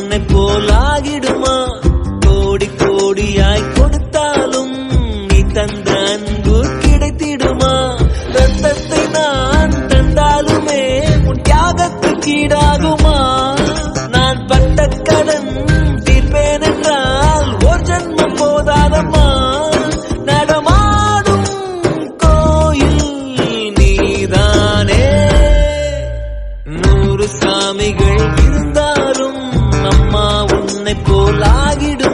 உன்னை போலாகிடுமா? கோடி கோடியாய் கொடுத்தாலும் நீ தந்த அன்பு கிடைத்திடுமா? ரத்தத்தை நான் தந்தாலுமே உன் தியாகத்துக்கு ஈடாகுமா? நான் பட்ட கடன் தீர்ப்பேன் என்றால் ஒரு ஜன்மம் போதாதம்மா? நடமாடும் கோயில் நீதானே. நூறு சாமிகள் போல் ஆகிடும்